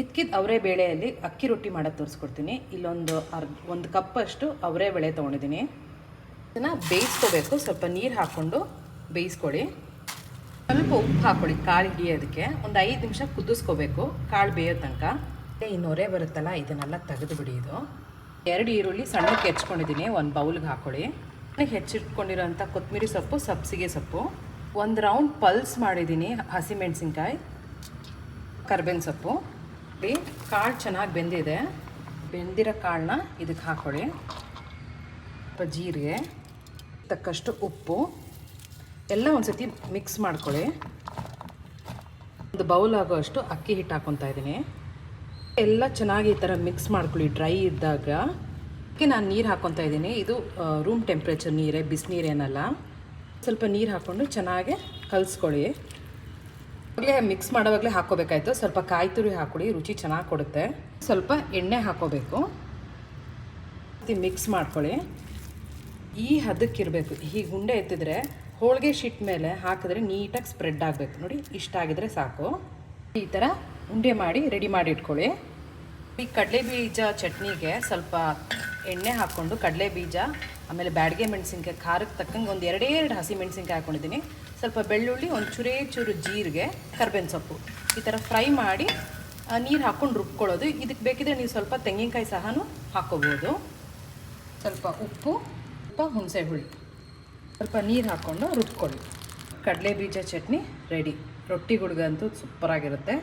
ಇದ್ಕಿದ್ ಅವರೆ ಬೇಳೆಯಲ್ಲಿ ಅಕ್ಕಿ ರೊಟ್ಟಿ ಮಾಡೋದು ತೋರಿಸ್ಕೊಡ್ತೀನಿ. ಇಲ್ಲೊಂದು ಅರ್ಧ ಒಂದು ಕಪ್ಪಷ್ಟು ಅವರೇ ಬೇಳೆ ತೊಗೊಂಡಿದ್ದೀನಿ ಇದನ್ನು ಬೇಯಿಸ್ಕೋಬೇಕು. ಸ್ವಲ್ಪ ನೀರು ಹಾಕ್ಕೊಂಡು ಬೇಯಿಸ್ಕೊಳ್ಳಿ ಸ್ವಲ್ಪ ಉಪ್ಪು ಹಾಕ್ಕೊಳ್ಳಿ ಕಾಳು ಹಿಡಿಯೋದಕ್ಕೆ ಒಂದು ಐದು ನಿಮಿಷ ಕುದಿಸ್ಕೋಬೇಕು. ಕಾಳು ಬೇಯೋ ತನಕ. ಈ ನೊರೆ ಬರುತ್ತಲ್ಲ, ಇದನ್ನೆಲ್ಲ ತೆಗೆದು ಬಿಡಿ ಇದು. ಎರಡು ಈರುಳ್ಳಿ ಸಣ್ಣಕ್ಕೆ ಹೆಚ್ಕೊಂಡಿದ್ದೀನಿ ಒಂದು ಬೌಲ್ಗೆ ಹಾಕ್ಕೊಳ್ಳಿ ಹೆಚ್ಚಿಟ್ಕೊಂಡಿರೋಂಥ ಕೊತ್ತಂಬರಿ ಸೊಪ್ಪು, ಸಬ್ಸಿಗೆ ಸೊಪ್ಪು. ಒಂದು ರೌಂಡ್ ಪಲ್ಸ್ ಮಾಡಿದ್ದೀನಿ ಹಸಿಮೆಣಸಿನ್ಕಾಯಿ, ಕರ್ಬೇವಿನ ಸೊಪ್ಪು. ನೋಡಿ ಕಾಳು ಚೆನ್ನಾಗಿ ಬೆಂದಿದೆ. ಬೆಂದಿರೋ ಕಾಳನ್ನ ಇದಕ್ಕೆ ಹಾಕ್ಕೊಳ್ಳಿ ಸ್ವಲ್ಪ ಜೀರಿಗೆ, ತಕ್ಕಷ್ಟು ಉಪ್ಪು, ಎಲ್ಲ ಒಂದು ಸತಿ ಮಿಕ್ಸ್ ಮಾಡ್ಕೊಳ್ಳಿ ಒಂದು ಬೌಲ್ ಆಗೋಷ್ಟು ಅಕ್ಕಿ ಹಿಟ್ಟು ಹಾಕೊತಾ ಇದ್ದೀನಿ. ಎಲ್ಲ ಚೆನ್ನಾಗಿ ಈ ಥರ ಮಿಕ್ಸ್ ಮಾಡ್ಕೊಳ್ಳಿ ಡ್ರೈ ಇದ್ದಾಗ. ಅದಕ್ಕೆ ನಾನು ನೀರು ಹಾಕೊತಾ ಇದ್ದೀನಿ. ಇದು ರೂಮ್ ಟೆಂಪ್ರೇಚರ್ ನೀರೇ, ಬಿಸಿನೀರೇನಲ್ಲ. ಸ್ವಲ್ಪ ನೀರು ಹಾಕ್ಕೊಂಡು ಚೆನ್ನಾಗೆ ಕಲಿಸ್ಕೊಳ್ಳಿ ಮಿಕ್ಸ್ ಮಾಡೋವಾಗಲೇ ಹಾಕೋಬೇಕಾಯ್ತು ಸ್ವಲ್ಪ ಕಾಯಿ ತುರಿ ಹಾಕೊಡಿ ರುಚಿ ಚೆನ್ನಾಗಿ ಕೊಡುತ್ತೆ. ಸ್ವಲ್ಪ ಎಣ್ಣೆ ಹಾಕೋಬೇಕು ಮಿಕ್ಸ್ ಮಾಡ್ಕೊಳ್ಳಿ. ಈ ಹದಕ್ಕಿರಬೇಕು. ಹೀಗೆ ಗುಂಡೆ ಎತ್ತಿದ್ರೆ ಹೋಳಿಗೆ ಶೀಟ್ ಮೇಲೆ ಹಾಕಿದ್ರೆ ನೀಟಾಗಿ ಸ್ಪ್ರೆಡ್ ಆಗಬೇಕು. ನೋಡಿ, ಇಷ್ಟ ಆಗಿದ್ರೆ ಸಾಕು. ಈ ಥರ ಉಂಡೆ ಮಾಡಿ ರೆಡಿ ಮಾಡಿ ಇಟ್ಕೊಳ್ಳಿ. ಈ ಕಡಲೆ ಬೀಜ ಚಟ್ನಿಗೆ ಸ್ವಲ್ಪ ಎಣ್ಣೆ ಹಾಕ್ಕೊಂಡು ಕಡಲೆ ಬೀಜ ಆಮೇಲೆ ಬ್ಯಾಡಿಗೆ ಮೆಣಸಿನ್ಕಾಯಿ, ಖಾರಕ್ಕೆ ತಕ್ಕಂಗೆ ಒಂದು ಎರಡೇ ಎರಡು ಹಸಿ ಮೆಣಸಿನ್ಕಾಯಿ ಹಾಕ್ಕೊಂಡಿದ್ದೀನಿ ಸ್ವಲ್ಪ ಬೆಳ್ಳುಳ್ಳಿ ಒಂದು ಚೂರೇ ಚೂರು ಜೀರಿಗೆ, ಕರ್ಬೇವಿನ ಸೊಪ್ಪು. ಈ ಥರ ಫ್ರೈ ಮಾಡಿ ನೀರು ಹಾಕ್ಕೊಂಡು ರುಬ್ಕೊಳ್ಳೋದು. ಇದಕ್ಕೆ ಬೇಕಿದ್ರೆ ನೀವು ಸ್ವಲ್ಪ ತೆಂಗಿನಕಾಯಿ ಸಹ ಹಾಕ್ಕೋಬೋದು ಸ್ವಲ್ಪ ಉಪ್ಪು, ಸ್ವಲ್ಪ ಹುಣಸೆ ಹುಳಿ. ಸ್ವಲ್ಪ ನೀರು ಹಾಕ್ಕೊಂಡು ರುಬ್ಕೊಳ್ಳಿ. ಕಡಲೆ ಬೀಜ ಚಟ್ನಿ ರೆಡಿ ರೊಟ್ಟಿಗಳಿಗಂತೂ ಸೂಪರಾಗಿರುತ್ತೆ.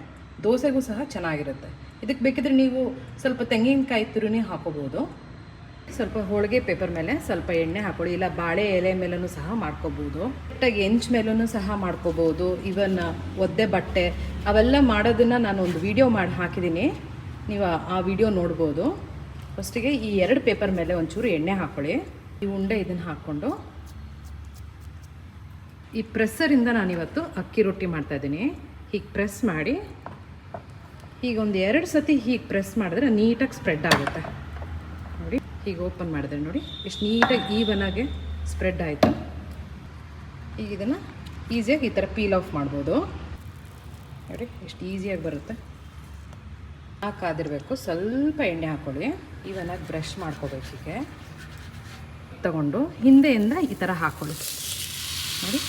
ದೋಸೆಗೂ ಸಹ ಚೆನ್ನಾಗಿರುತ್ತೆ. ಇದಕ್ಕೆ ಬೇಕಿದ್ರೆ ನೀವು ಸ್ವಲ್ಪ ತೆಂಗಿನಕಾಯಿ ತುರಿನೇ ಹಾಕೋಬೋದು. ಸ್ವಲ್ಪ ಹೋಳಿಗೆ ಪೇಪರ್ ಮೇಲೆ ಸ್ವಲ್ಪ ಎಣ್ಣೆ ಹಾಕೊಳ್ಳಿ, ಇಲ್ಲ ಬಾಳೆ ಎಲೆ ಮೇಲೂ ಸಹ ಮಾಡ್ಕೋಬೋದು. ಒಟ್ಟಾಗಿ ಎಂಚ್ ಮೇಲೂ ಸಹ ಮಾಡ್ಕೋಬೋದು. ಇವನ್ ಒದ್ದೆ ಬಟ್ಟೆ ಅವೆಲ್ಲ ಮಾಡೋದನ್ನು ನಾನು ಒಂದು ವಿಡಿಯೋ ಮಾಡಿ ಹಾಕಿದ್ದೀನಿ. ನೀವು ಆ- ವಿಡಿಯೋ ನೋಡ್ಬೋದು. ಫಸ್ಟಿಗೆ ಈ ಎರಡು ಪೇಪರ್ ಮೇಲೆ ಒಂಚೂರು ಎಣ್ಣೆ ಹಾಕ್ಕೊಳ್ಳಿ ಈ ಉಂಡೆ ಇದನ್ನು ಹಾಕ್ಕೊಂಡು ಈ ಪ್ರೆಸ್ಸರಿಂದ ನಾನಿವತ್ತು ಅಕ್ಕಿ ರೊಟ್ಟಿ ಮಾಡ್ತಾ ಇದ್ದೀನಿ. ಹೀಗೆ ಪ್ರೆಸ್ ಮಾಡಿ ಈಗ ಒಂದು ಎರಡು ಸತಿ ಹೀಗೆ ಪ್ರೆಸ್ ಮಾಡಿದ್ರೆ ನೀಟಾಗಿ ಸ್ಪ್ರೆಡ್ ಆಗುತ್ತೆ. ಹೀಗೆ ಓಪನ್ ಮಾಡಿದ್ರೆ ನೋಡಿ. ಎಷ್ಟು ನೀಟಾಗಿ ಈವನಾಗೆ ಸ್ಪ್ರೆಡ್ ಆಯಿತು. ಈಗ ಇದನ್ನು ಈಸಿಯಾಗಿ ಈ ಥರ ಪೀಲ್ ಆಫ್ ಮಾಡ್ಬೋದು. ನೋಡಿ, ಎಷ್ಟು ಈಸಿಯಾಗಿ ಬರುತ್ತೆ. ಹಾಕಾದಿರಬೇಕು ಸ್ವಲ್ಪ ಎಣ್ಣೆ ಹಾಕ್ಕೊಳ್ಳಿ ಈವನಾಗಿ ಬ್ರಷ್ ಮಾಡ್ಕೋಬೇಕು ಈಗ ತಗೊಂಡು ಹಿಂದೆಯಿಂದ ಈ ಥರ ಹಾಕ್ಕೊಳ್ಳಿ ನೋಡಿ.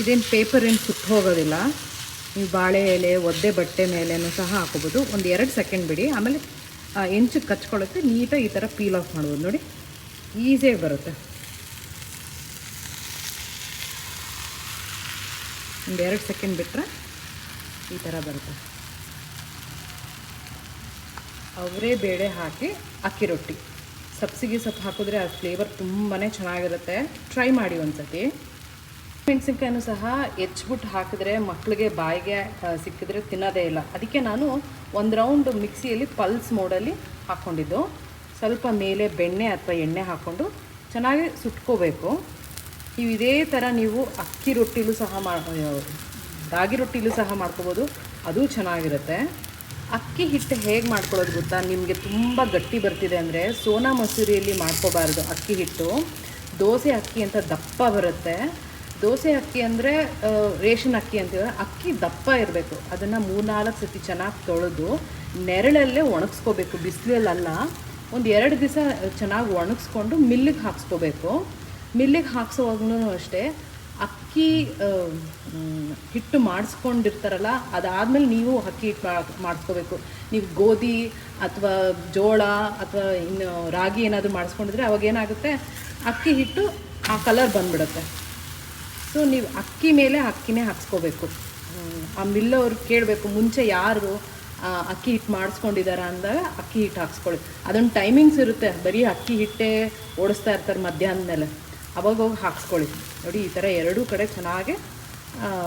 ಇದೇನು ಪೇಪರ್ ಏನು ಸುಟ್ಟು ಹೋಗೋದಿಲ್ಲ. ನೀವು ಬಾಳೆ ಎಲೆ, ಒದ್ದೆ ಬಟ್ಟೆ ಮೇಲೆನೂ ಸಹ ಹಾಕೋಬೋದು. ಒಂದು ಎರಡು ಸೆಕೆಂಡ್ ಬಿಡಿ. ಆಮೇಲೆ ಆ ಹೆಂಚು ಕಚ್ಕೊಳ್ಳುತ್ತೆ ನೀಟಾಗಿ ಈ ಥರ ಪೀಲ್ ಆಫ್ ಮಾಡ್ಬೋದು. ನೋಡಿ ಈಸಿಯಾಗಿ ಬರುತ್ತೆ. ಒಂದು ಎರಡು ಸೆಕೆಂಡ್ ಬಿಟ್ಟರೆ ಈ ಥರ ಬರುತ್ತೆ. ಅವರೇ ಬೇಳೆ ಹಾಕಿ ಅಕ್ಕಿ ರೊಟ್ಟಿ. ಸಬ್ಸಿಗೆ ಸೊಪ್ಪು ಹಾಕಿದ್ರೆ ಆ ಫ್ಲೇವರ್ ತುಂಬಾ ಚೆನ್ನಾಗಿರುತ್ತೆ. ಟ್ರೈ ಮಾಡಿ ಒಂದ್ಸತಿ. ಮೆಣಸಿನ್ಕಾಯನ್ನು ಸಹ ಹೆಚ್ಚಿಬಿಟ್ಟು ಹಾಕಿದ್ರೆ ಮಕ್ಕಳಿಗೆ ಬಾಯಿಗೆ ಸಿಕ್ಕಿದ್ರೆ ತಿನ್ನೋದೇ ಇಲ್ಲ. ಅದಕ್ಕೆ ನಾನು ಒಂದು ರೌಂಡ್ ಮಿಕ್ಸಿಯಲ್ಲಿ ಪಲ್ಸ್ ಮೋಡಲ್ಲಿ ಹಾಕ್ಕೊಂಡಿದ್ದು. ಸ್ವಲ್ಪ ಮೇಲೆ ಬೆಣ್ಣೆ ಅಥವಾ ಎಣ್ಣೆ ಹಾಕ್ಕೊಂಡು ಚೆನ್ನಾಗಿ ಸುಟ್ಕೋಬೇಕು. ನೀವು ಇದೇ ಥರ ನೀವು ಅಕ್ಕಿ ರೊಟ್ಟಿಲೂ ಸಹ ಮಾ ರಾಗಿ ರೊಟ್ಟಿಲೂ ಸಹ ಮಾಡ್ಕೋಬೋದು. ಅದು ಚೆನ್ನಾಗಿರುತ್ತೆ. ಅಕ್ಕಿ ಹಿಟ್ಟು ಹೇಗೆ ಮಾಡ್ಕೊಳ್ಳೋದು ಗೊತ್ತಾ? ನಿಮಗೆ ತುಂಬ ಗಟ್ಟಿ ಬರ್ತಿದೆ ಅಂದರೆ ಸೋನಾ ಮಸೂರಿಯಲ್ಲಿ ಮಾಡ್ಕೋಬಾರ್ದು ಅಕ್ಕಿ ಹಿಟ್ಟು. ದೋಸೆ ಅಕ್ಕಿ ಅಂತ ದಪ್ಪ ಬರುತ್ತೆ. ದೋಸೆ ಅಕ್ಕಿ ಅಂದರೆ ರೇಷನ್ ಅಕ್ಕಿ ಅಂತೀವಿ ಅಕ್ಕಿ ದಪ್ಪ ಇರಬೇಕು. ಅದನ್ನು ಮೂರ್ನಾಲ್ಕು ಸತಿ ಚೆನ್ನಾಗಿ ತೊಳೆದು ನೆರಳಲ್ಲೇ ಒಣಗಿಸ್ಕೋಬೇಕು. ಬಿಸಿಲಲ್ಲ ಒಂದು ಎರಡು ದಿವಸ ಚೆನ್ನಾಗಿ ಒಣಗಿಸ್ಕೊಂಡು ಮಿಲ್ಲಿಗೆ ಹಾಕ್ಸ್ಕೋಬೇಕು. ಮಿಲ್ಲಿಗೆ ಹಾಕ್ಸೋವಾಗ್ಲೂ ಅಷ್ಟೇ, ಅಕ್ಕಿ ಹಿಟ್ಟು ಮಾಡಿಸ್ಕೊಂಡಿರ್ತಾರಲ್ಲ, ಅದಾದಮೇಲೆ ನೀವು ಅಕ್ಕಿ ಹಿಟ್ಟು ಮಾಡ್ಸ್ಕೋಬೇಕು. ನೀವು ಗೋಧಿ ಅಥವಾ ಜೋಳ ಅಥವಾ ಇನ್ನು ರಾಗಿ ಏನಾದರೂ ಮಾಡಿಸ್ಕೊಂಡಿದ್ರೆ ಅವಾಗ ಏನಾಗುತ್ತೆ, ಅಕ್ಕಿ ಹಿಟ್ಟು ಆ ಕಲರ್ ಬಂದ್ಬಿಡುತ್ತೆ. ಸೊ ನೀವು ಅಕ್ಕಿ ಮೇಲೆ ಅಕ್ಕಿನೇ ಹಾಕ್ಸ್ಕೋಬೇಕು. ಆ ಮಿಲ್ಲವ್ರು ಕೇಳಬೇಕು, ಮುಂಚೆ ಯಾರು ಅಕ್ಕಿ ಹಿಟ್ಟು ಮಾಡಿಸ್ಕೊಂಡಿದಾರ ಅಂದಾಗ ಅಕ್ಕಿ ಹಿಟ್ಟು ಹಾಕ್ಸ್ಕೊಳ್ಳಿ. ಅದೊಂದು ಟೈಮಿಂಗ್ಸ್ ಇರುತ್ತೆ. ಬರೀ ಅಕ್ಕಿ ಹಿಟ್ಟೇ ಓಡಿಸ್ತಾ ಇರ್ತಾರೆ ಮಧ್ಯಾಹ್ನದ ಮೇಲೆ. ಅವಾಗ ಹೋಗಿ ಹಾಕ್ಸ್ಕೊಳ್ಳಿ. ನೋಡಿ, ಈ ಥರ ಎರಡೂ ಕಡೆ ಚೆನ್ನಾಗಿ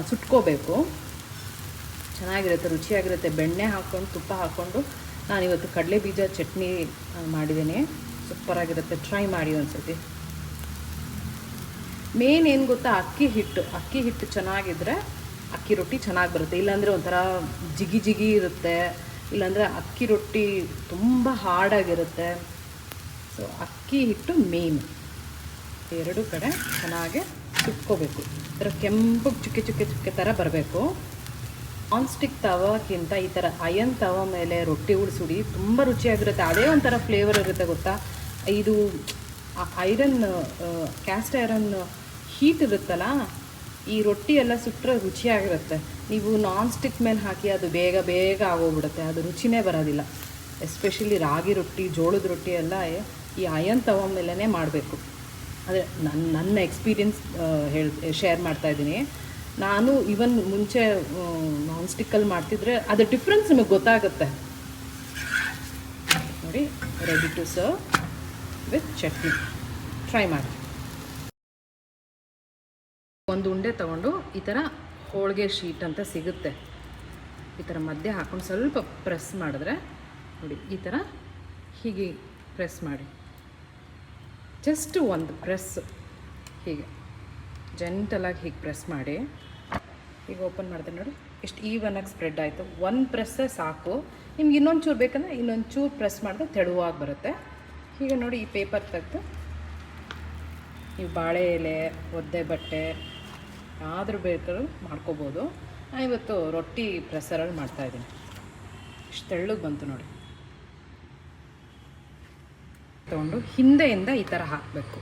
ಸುಟ್ಕೋಬೇಕು. ಚೆನ್ನಾಗಿರುತ್ತೆ, ರುಚಿಯಾಗಿರುತ್ತೆ. ಬೆಣ್ಣೆ ಹಾಕ್ಕೊಂಡು, ತುಪ್ಪ ಹಾಕ್ಕೊಂಡು ನಾನಿವತ್ತು ಕಡಲೆ ಬೀಜ ಚಟ್ನಿ ಮಾಡಿದ್ದೀನಿ ಸೂಪರಾಗಿರುತ್ತೆ. ಟ್ರೈ ಮಾಡಿ ಒಂದ್ಸತಿ ಮೇನ್ ಏನು ಗೊತ್ತಾ? ಅಕ್ಕಿ ಹಿಟ್ಟು. ಅಕ್ಕಿ ಹಿಟ್ಟು ಚೆನ್ನಾಗಿದ್ದರೆ ಅಕ್ಕಿ ರೊಟ್ಟಿ ಚೆನ್ನಾಗಿ ಬರುತ್ತೆ. ಇಲ್ಲಾಂದರೆ ಒಂಥರ ಜಿಗಿ ಜಿಗಿ ಇರುತ್ತೆ. ಇಲ್ಲಾಂದರೆ ಅಕ್ಕಿ ರೊಟ್ಟಿ ತುಂಬ ಹಾರ್ಡಾಗಿರುತ್ತೆ ಸೊ ಅಕ್ಕಿ ಹಿಟ್ಟು ಮೇನ್ ಎರಡು ಕಡೆ ಚೆನ್ನಾಗೆ ಸುಟ್ಕೋಬೇಕು. ಈ ಥರ ಕೆಂಪಗೆ ಚುಕ್ಕೆ ಚುಕ್ಕೆ ಚುಕ್ಕೆ ಥರ ಬರಬೇಕು. ಆನ್ ಸ್ಟಿಕ್ ತವಕ್ಕಿಂತ ಈ ಥರ ಅಯನ್ ತವ ಮೇಲೆ ರೊಟ್ಟಿ ಉಳಿಸುಡಿ ತುಂಬ ರುಚಿಯಾಗಿರುತ್ತೆ. ಅದೇ ಒಂಥರ ಫ್ಲೇವರ್ ಇರುತ್ತೆ ಗೊತ್ತಾ? ಇದು ಐರನ್ ಕ್ಯಾಸ್ಟ್ ಐರನ್ ಹೀಟ್ ಇರುತ್ತಲ್ಲ, ಈ ರೊಟ್ಟಿ ಎಲ್ಲ ಸುಟ್ಟರೆ ರುಚಿಯಾಗಿರುತ್ತೆ. ನೀವು ನಾನ್ ಸ್ಟಿಕ್ ಮೇಲೆ ಹಾಕಿ ಅದು ಬೇಗ ಬೇಗ ಆಗೋಗ್ಬಿಡುತ್ತೆ, ಅದು ರುಚಿನೇ ಬರೋದಿಲ್ಲ. ಎಸ್ಪೆಷಲಿ ರಾಗಿ ರೊಟ್ಟಿ, ಜೋಳದ ರೊಟ್ಟಿ ಎಲ್ಲ ಈ ಅಯನ್ ತವ ಮಾಡಬೇಕು. ಅಂದರೆ ನನ್ನ ನನ್ನ ಎಕ್ಸ್ಪೀರಿಯನ್ಸ್ ಹೇಳಿ ಶೇರ್ ಮಾಡ್ತಾ ಇದ್ದೀನಿ. ನಾನು ಇವನ್ ಮುಂಚೆ ನಾನ್ ಸ್ಟಿಕ್ಕಲ್ಲಿ ಮಾಡ್ತಿದ್ರೆ ಅದು ಡಿಫ್ರೆನ್ಸ್ ನಿಮಗೆ ಗೊತ್ತಾಗುತ್ತೆ. ನೋಡಿ ready to serve with chutney. Try ಮಾಡಿ. ಒಂದು ಉಂಡೆ ತಗೊಂಡು ಈ ಥರ ಹೋಳಿಗೆ ಶೀಟ್ ಅಂತ ಸಿಗುತ್ತೆ. ಈ ಥರ ಮಧ್ಯೆ ಹಾಕೊಂಡು ಸ್ವಲ್ಪ ಪ್ರೆಸ್ ಮಾಡಿದ್ರೆ ನೋಡಿ, ಈ ಥರ ಹೀಗೆ ಪ್ರೆಸ್ ಮಾಡಿ. ಜಸ್ಟ್ ಒಂದು ಪ್ರೆಸ್ ಹೀಗೆ ಜೆಂಟಲಾಗಿ ಹೀಗೆ ಪ್ರೆಸ್ ಮಾಡಿ. ಈಗ ಓಪನ್ ಮಾಡಿದೆ ನೋಡಿ, ಎಷ್ಟು ಈವನಾಗಿ ಸ್ಪ್ರೆಡ್ ಆಯಿತು. ಒಂದು ಪ್ರೆಸ್ಸೇ ಸಾಕು. ನಿಮ್ಗೆ ಇನ್ನೊಂದು ಚೂರು ಬೇಕಂದ್ರೆ ಇನ್ನೊಂದು ಚೂರು ಪ್ರೆಸ್ ಮಾಡಿದ್ರೆ ತೆಳುವಾಗಿ ಬರುತ್ತೆ. ಹೀಗೆ ನೋಡಿ ಈ ಪೇಪರ್ ತೆಗೆದು ನೀವು ಬಾಳೆ ಎಲೆ, ಒದ್ದೆ ಬಟ್ಟೆ ಯಾವ್ದ್ರ ಬೇಕಾದ್ರೂ ಮಾಡ್ಕೋಬೋದು. ನಾನು ಇವತ್ತು ರೊಟ್ಟಿ ಪ್ರೆಸರಲ್ಲಿ ಮಾಡ್ತಾಯಿದ್ದೀನಿ ಇಷ್ಟು ತೆಳ್ಳಗೆ ಬಂತು ನೋಡಿ. ತೊಗೊಂಡು ಹಿಂದೆಯಿಂದ ಈ ಥರ ಹಾಕಬೇಕು.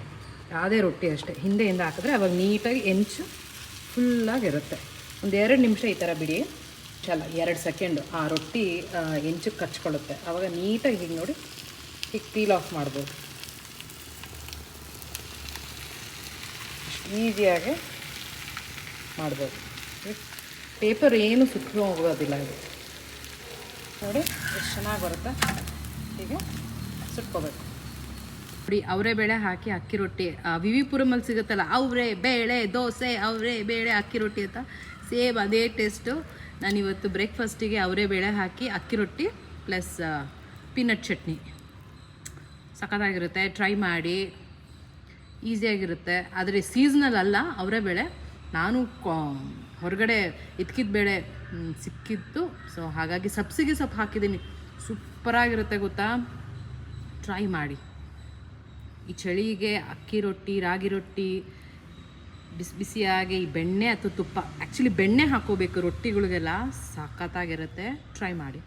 ಯಾವುದೇ ರೊಟ್ಟಿ ಅಷ್ಟೇ. ಹಿಂದೆಯಿಂದ ಹಾಕಿದ್ರೆ ಅವಾಗ ನೀಟಾಗಿ ಹೆಂಚು ಫುಲ್ಲಾಗಿರುತ್ತೆ. ಒಂದು ಎರಡು ನಿಮಿಷ ಈ ಥರ ಬಿಡಿ. ಚಲ, ಎರಡು ಸೆಕೆಂಡು. ಆ ರೊಟ್ಟಿ ಎಂಚು ಕಚ್ಕೊಳ್ಳುತ್ತೆ. ಆವಾಗ ನೀಟಾಗಿ ಹೀಗೆ ನೋಡಿ ಹೀಗೆ ಪೀಲ್ ಆಫ್ ಮಾಡ್ಬೋದು. ಈಸಿಯಾಗಿ ಮಾಡ್ಬೋದು. ಪೇಪರ್ ಏನು ಸುಟ್ಟು ಹೋಗೋದಿಲ್ಲ ಇದು. ನೋಡಿ, ಎಷ್ಟು ಚೆನ್ನಾಗಿ ಬರುತ್ತೆ. ಹೀಗೆ ಸುಟ್ಕೋಬೇಕು. ನೋಡಿ, ಅವರೆ ಬೇಳೆ ಹಾಕಿ ಅಕ್ಕಿ ರೊಟ್ಟಿ. ವಿ ವಿ ಪುರಮಲ್ಲಿ ಸಿಗುತ್ತಲ್ಲ, ಅವರೇ ಬೇಳೆ, ದೋಸೆ, ಅವರೇ ಬೇಳೆ, ಅಕ್ಕಿ ರೊಟ್ಟಿ ಅಂತ ಸೇಮ್ ಅದೇ ಟೇಸ್ಟು ನಾನಿವತ್ತು ಬ್ರೇಕ್ಫಾಸ್ಟಿಗೆ ಅವರೆ ಬೇಳೆ ಹಾಕಿ ಅಕ್ಕಿ ರೊಟ್ಟಿ ಪ್ಲಸ್ ಪೀನಟ್ ಚಟ್ನಿ. ಸಖತ್ತಾಗಿರುತ್ತೆ ಟ್ರೈ ಮಾಡಿ. ಈಸಿಯಾಗಿರುತ್ತೆ ಆದರೆ ಸೀಸನಲ್ ಅಲ್ಲ, ಅವರೇ ಬೇಳೆ. ನಾನು ಹೊರಗಡೆ ಇದ್ಕಿದ ಬೇಳೆ ಸಿಕ್ಕಿತ್ತು. ಸೊ ಹಾಗಾಗಿ ಸಬ್ಸಿಗೆ ಸೊಪ್ಪು ಹಾಕಿದ್ದೀನಿ. ಸೂಪರಾಗಿರುತ್ತೆ ಗೊತ್ತಾ? ಟ್ರೈ ಮಾಡಿ. ಈ ಚಳಿಗೆ ಅಕ್ಕಿ ರೊಟ್ಟಿ, ರಾಗಿ ರೊಟ್ಟಿ, ಬಿಸಿ ಬಿಸಿಯಾಗಿ ಈ ಬೆಣ್ಣೆ ಅಥವಾ ತುಪ್ಪ. ಆ್ಯಕ್ಚುಲಿ ಬೆಣ್ಣೆ ಹಾಕೋಬೇಕು ರೊಟ್ಟಿಗಳಿಗೆಲ್ಲ. ಸಖತ್ತಾಗಿರುತ್ತೆ ಟ್ರೈ ಮಾಡಿ.